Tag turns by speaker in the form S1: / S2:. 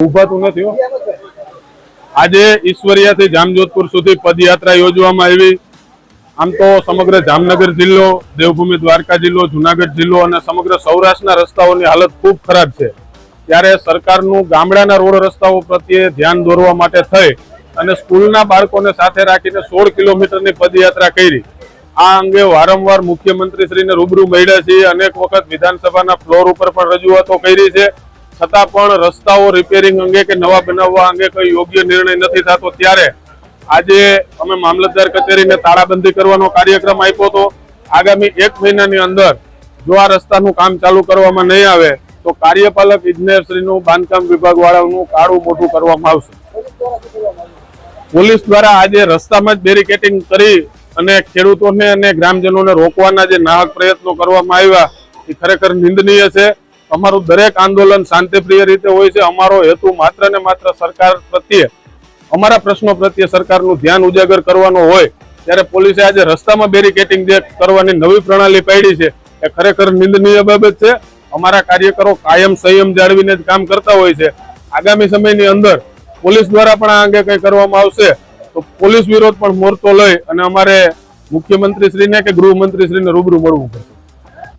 S1: ઉભાતું નથી આજે ઈશ્વરિયાથી જામજોધપુર સુધી પદયાત્રા યોજવામાં આવી. આમ તો સમગ્ર જામનગર જિલ્લો, દેવભૂમિ દ્વારકા જિલ્લો, જુનાગઢ જિલ્લો અને સમગ્ર સૌરાષ્ટ્રના રસ્તાઓની હાલત ખૂબ ખરાબ છે. ત્યારે સરકારનું ગામડાના રોડ રસ્તાઓ પ્રત્યે ધ્યાન દોરવા માટે થઈ અને સ્કૂલના બાળકોને સાથે રાખીને સોળ કિલોમીટરની પદયાત્રા કરી. આ અંગે વારંવાર મુખ્યમંત્રીશ્રીને રૂબરૂ મળ્યા છીએ. અનેક વખત વિધાનસભાના ફ્લોર ઉપર પણ રજૂઆતો કરી છે. છતાં પણ રસ્તાઓ રિપેરિંગ અંગે કે નવા બનાવવા અંગે કોઈ યોગ્ય નિર્ણય નથી થતો. ત્યારે આજે અમે મામલતદાર કચેરીને તાળાબંધી કરવાનો કાર્યક્રમ આપ્યો હતો. આગામી એક મહિનાની અંદર જો આ રસ્તાનું કામ ચાલુ કરવામાં નહીં આવે, તો કાર્યપાલક ઇજનેરશ્રીનું બાંધકામ વિભાગ વાળાનું કાળું મોટું કરવામાં આવશે. પોલીસ દ્વારા આજે રસ્તામાં જ બેરિકેટિંગ કરી અને ખેડૂતોને અને ગ્રામજનોને રોકવાના જે નાહક પ્રયત્નો કરવામાં આવ્યા, એ ખરેખર નિંદનીય છે. અમારું દરેક આંદોલન શાંતિપ્રિય રીતે હોય છે. અમારો હેતુ માત્ર ને માત્ર સરકાર પ્રત્યે, અમારા પ્રશ્નો પ્રત્યે સરકારનું ધ્યાન ઉજાગર કરવાનો હોય, ત્યારે પોલીસે આજે રસ્તામાં બેરિકેટિંગ જે કરવાની નવી પ્રણાલી પાડી છે, એ ખરેખર નિંદનીય બાબત છે. અમારા કાર્યકરો કાયમ સંયમ જાળવીને જ કામ કરતા હોય છે. આગામી સમયની અંદર પોલીસ દ્વારા પણ આ અંગે કંઈ કરવામાં આવશે, તો પોલીસ વિરોધ પણ મોરચો લઈ અને અમારે મુખ્યમંત્રીશ્રીને કે ગૃહમંત્રીશ્રીને રૂબરૂ મળવું પડશે.